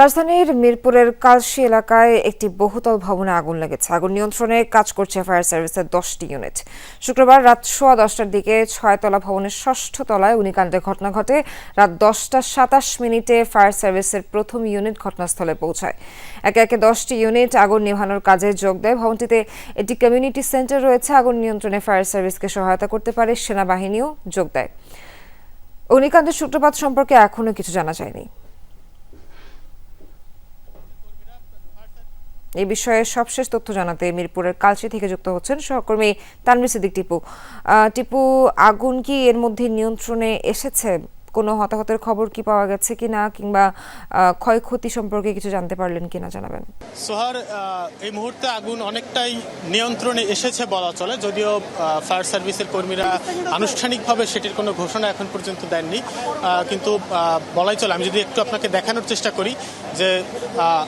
রাজধানীর মিরপুরের কালশি এলাকায় একটি বহুতল ভবনে আগুন লেগেছে। আগুন নিয়ন্ত্রণে কাজ করছে ফায়ার সার্ভিসের দশটি ইউনিট। শুক্রবার রাত সোয়া দশটার দিকে ছয়তলা ভবনের ষষ্ঠ তলায় অগ্নিকাণ্ডের ঘটনা ঘটে। রাত দশটা সাতাশ মিনিটে ফায়ার সার্ভিসের প্রথম ইউনিট ঘটনাস্থলে পৌঁছায়। একে একে দশটি ইউনিট আগুন নেভানোর কাজে যোগ দেয়। ভবনটিতে একটি কমিউনিটি সেন্টার রয়েছে। আগুন নিয়ন্ত্রণে ফায়ার সার্ভিসকে সহায়তা করতে পারে, সেনাবাহিনীও যোগ দেয়। অগ্নিকাণ্ডের সূত্রপাত সম্পর্কে এখনও কিছু জানা যায়নি। এই বিষয়ে সবশেষ তথ্য জানাতে মিরপুরের কালচি থেকে যুক্ত হচ্ছেন সহকর্মী তানভীর সিদ্দিক টিপু। টিপু, আগুন কি এর মধ্যে নিয়ন্ত্রণে এসেছে? কোনো হতাহতের খবর কি পাওয়া গেছে কিনা কিংবা ক্ষয়ক্ষতি সম্পর্কে কিছু জানতে পারলেন কিনা জানাবেন। সোহার এই মুহূর্তে আগুন অনেকটাই নিয়ন্ত্রণে এসেছে বলা চলে, যদিও ফায়ার সার্ভিসের কর্মীরা আনুষ্ঠানিকভাবে সেটির কোনো ঘোষণা এখন পর্যন্ত দেননি। কিন্তু বলাই চলে, আমি যদি একটু আপনাকে দেখানোর চেষ্টা করি যে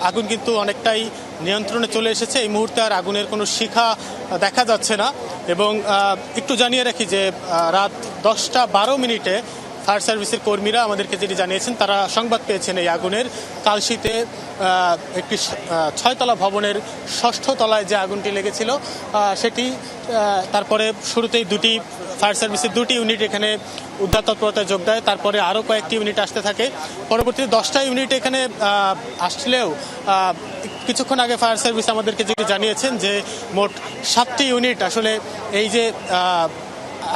আগুন কিন্তু অনেকটাই নিয়ন্ত্রণে চলে এসেছে, এই মুহূর্তে আর আগুনের কোনো শিখা দেখা যাচ্ছে না। এবং একটু জানিয়ে রাখি যে রাত দশটা বারো মিনিটে ফায়ার সার্ভিসের কর্মীরা আমাদেরকে যেটি জানিয়েছেন, তারা সংবাদ পেয়েছেন এই আগুনের। কালশিতে একটি ছয়তলা ভবনের ষষ্ঠ তলায় যে আগুনটি লেগেছিল সেটি তারপরে শুরুতেই দুটি ফায়ার সার্ভিসের দুটি ইউনিট এখানে উদ্ধার তৎপরতায় যোগ দেয়, তারপরে আরও কয়েকটি ইউনিট আসতে থাকে। পরবর্তীতে দশটা ইউনিট এখানে আসলেও কিছুক্ষণ আগে ফায়ার সার্ভিস আমাদেরকে যেটি জানিয়েছেন যে মোট সাতটি ইউনিট আসলে এই যে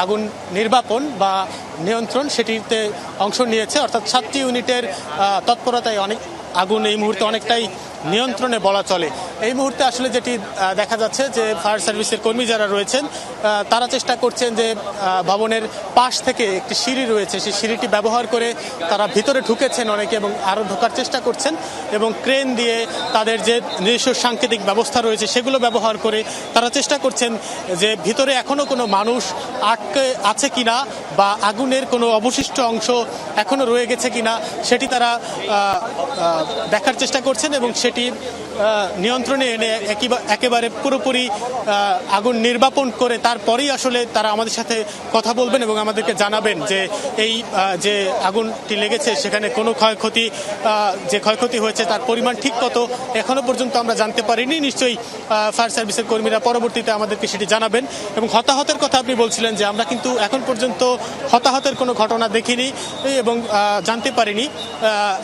আগুন নির্বাপন বা নিয়ন্ত্রণ সেটিতে অংশ নিয়েছে। অর্থাৎ সাতটি ইউনিটের তৎপরতায় অনেক আগুন এই মুহূর্তে অনেকটাই নিয়ন্ত্রণে বলা চলে। এই মুহূর্তে আসলে যেটি দেখা যাচ্ছে যে ফায়ার সার্ভিসের কর্মী যারা রয়েছেন তারা চেষ্টা করছেন যে ভবনের পাশ থেকে একটি সিঁড়ি রয়েছে। সেই সিঁড়িটি ব্যবহার করে তারা ভিতরে ঢুকেছেন অনেকে এবং আরও ঢোকার চেষ্টা করছেন এবং ক্রেন দিয়ে তাদের যে নিজস্ব সাংকেতিক ব্যবস্থা রয়েছে সেগুলো ব্যবহার করে তারা চেষ্টা করছেন যে ভিতরে এখনও কোনো মানুষ আটকে আছে কিনা বা আগুনের কোনো অবশিষ্ট অংশ এখনও রয়ে গেছে কিনা সেটি তারা দেখার চেষ্টা করছেন এবং সেটি আহ, নিয়ন্ত্রণে এনে একিবা- একেবারে পুরোপুরি আগুন নির্বাপন করে তারপরেই আসলে তারা আমাদের সাথে কথা বলবেন এবং আমাদেরকে জানাবেন যে এই যে আগুনটি লেগেছে, সেখানে কোনো ক্ষয়ক্ষতি যে ক্ষয়ক্ষতি হয়েছে তার পরিমাণ ঠিক কত, এখনও পর্যন্ত আমরা জানতে পারিনি। নিশ্চয়ই ফায়ার সার্ভিসের কর্মীরা পরবর্তীতে আমাদেরকে সেটি জানাবেন। এবং হতাহতের কথা আপনি বলছিলেন যে আমরা কিন্তু এখন পর্যন্ত হতাহতের কোনো ঘটনা দেখিনি এবং জানতে পারিনি।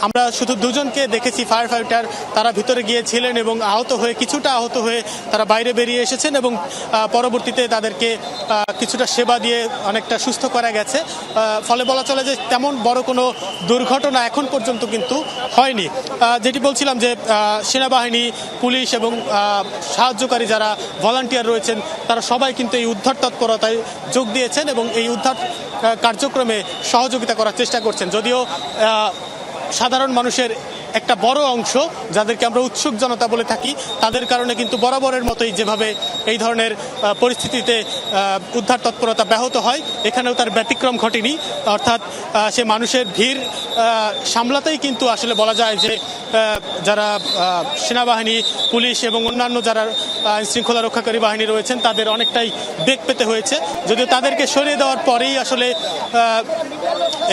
আমরা শুধু দুজনকে দেখেছি, ফায়ার ফাইটার, তারা ভিতরে গিয়েছিলেন এবং আহত হয়ে, কিছুটা আহত হয়ে তারা বাইরে বেরিয়ে এসেছেন এবং পরবর্তীতে তাদেরকে কিছুটা সেবা দিয়ে অনেকটা সুস্থ করা গেছে। ফলে বলা চলে যে তেমন বড় কোনো দুর্ঘটনা এখন পর্যন্ত কিন্তু হয়নি। যেটি বলছিলাম যে সেনাবাহিনী, পুলিশ এবং সাহায্যকারী যারা ভলান্টিয়ার রয়েছেন, তারা সবাই কিন্তু এই উদ্ধার তৎপরতায় যোগ দিয়েছেন এবং এই উদ্ধার কার্যক্রমে সহযোগিতা করার চেষ্টা করছেন। যদিও সাধারণ মানুষের একটা বড় অংশ যাদেরকে আমরা উৎসুক জনতা বলে থাকি, তাদের কারণে কিন্তু বরাবরের মতোই যেভাবে এই ধরনের পরিস্থিতিতে উদ্ধার তৎপরতা ব্যাহত হয়, এখানেও তার ব্যতিক্রম ঘটেনি। অর্থাৎ সে মানুষের ভিড় সামলাতেই কিন্তু আসলে বলা যায় যে যারা সেনাবাহিনী, পুলিশ এবং অন্যান্য যারা শৃঙ্খলা রক্ষাকারী বাহিনী রয়েছেন, তাদের অনেকটাই বেগ পেতে হয়েছে। যদিও তাদেরকে সরিয়ে দেওয়ার পরেই আসলে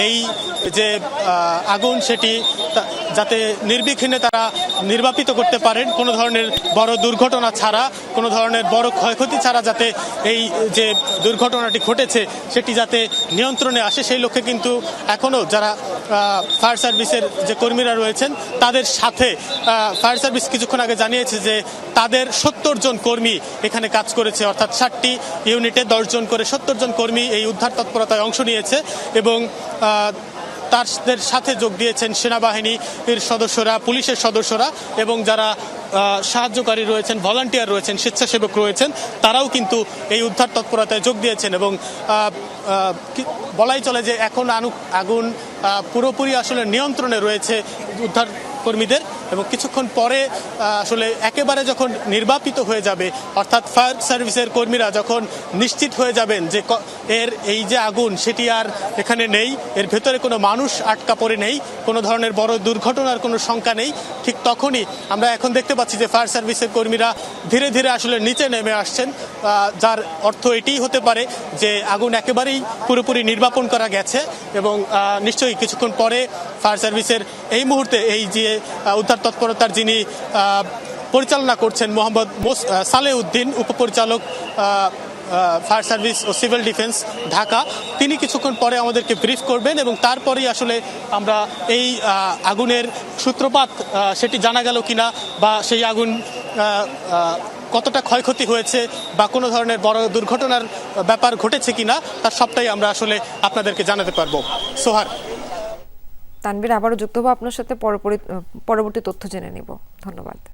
এই যে আগুন, সেটি যাতে নির্বিঘ্নে তারা নির্বাপিত করতে পারেন। কোনো ধরনের বড় দুর্ঘটনা ছাড়া, কোনো ধরনের বড় ক্ষয়ক্ষতি ছাড়া যাতে এই যে দুর্ঘটনাটি ঘটেছে, সেটি যাতে নিয়ন্ত্রণে আসে, সেই লক্ষ্যে কিন্তু এখনও যারা ফায়ার সার্ভিসের যে কর্মীরা রয়েছেন, তাদের সাথে ফায়ার সার্ভিস কিছুক্ষণ আগে জানিয়েছে যে তাদের সত্তর জন কর্মী এখানে কাজ করেছে। অর্থাৎ ষাটটি ইউনিটে দশজন করে সত্তর জন কর্মী এই উদ্ধার তৎপরতায় অংশ নিয়েছে এবং তাদের সাথে যোগ দিয়েছেন সেনাবাহিনীর সদস্যরা, পুলিশের সদস্যরা এবং যারা সাহায্যকারী রয়েছেন ভলান্টিয়ার রয়েছেন, স্বেচ্ছাসেবক রয়েছেন, তারাও কিন্তু এই উদ্ধার তৎপরতায় যোগ দিয়েছেন এবং বলাই চলে যে এখন আগুন পুরোপুরি আসলে নিয়ন্ত্রণে রয়েছে উদ্ধার কর্মীদের এবং কিছুক্ষণ পরে আসলে একেবারে যখন নির্বাপিত হয়ে যাবে, অর্থাৎ ফায়ার সার্ভিসের কর্মীরা যখন নিশ্চিত হয়ে যাবেন যে এর এই যে আগুন, সেটি আর এখানে নেই, এর ভেতরে কোনো মানুষ আটকা পড়ে নেই, কোনো ধরনের বড় দুর্ঘটনার কোনো শঙ্কা নেই, ঠিক তখনই আমরা এখন দেখতে পাচ্ছি যে ফায়ার সার্ভিসের কর্মীরা ধীরে ধীরে আসলে নিচে নেমে আসছেন যার অর্থ এটিই হতে পারে যে আগুন একেবারেই পুরোপুরি নির্বাপন করা গেছে এবং নিশ্চয়ই কিছুক্ষণ পরে ফায়ার সার্ভিসের এই মুহূর্তে এই যে উদ্ধার তৎপরতার যিনি পরিচালনা করছেন মোহাম্মদ আহ, উদ্দিন উপপরিচালক ফায়ার সার্ভিস ও সিভিল ডিফেন্স ঢাকা তিনি কিছুক্ষণ পরে আমাদেরকে ব্রিফ করবেন এবং তারপরেই আসলে আমরা এই আগুনের সূত্রপাত সেটি জানা গেল কিনা বা সেই আগুন কতটা ক্ষয়ক্ষতি হয়েছে বা কোনো ধরনের বড় দুর্ঘটনার ব্যাপার ঘটেছে কিনা তার সবটাই আমরা আসলে আপনাদেরকে জানাতে পারব। সোহার। তানভীর আবারও যুক্ত হব আপনার সাথে পরবর্তী তথ্য জেনে নিব। ধন্যবাদ।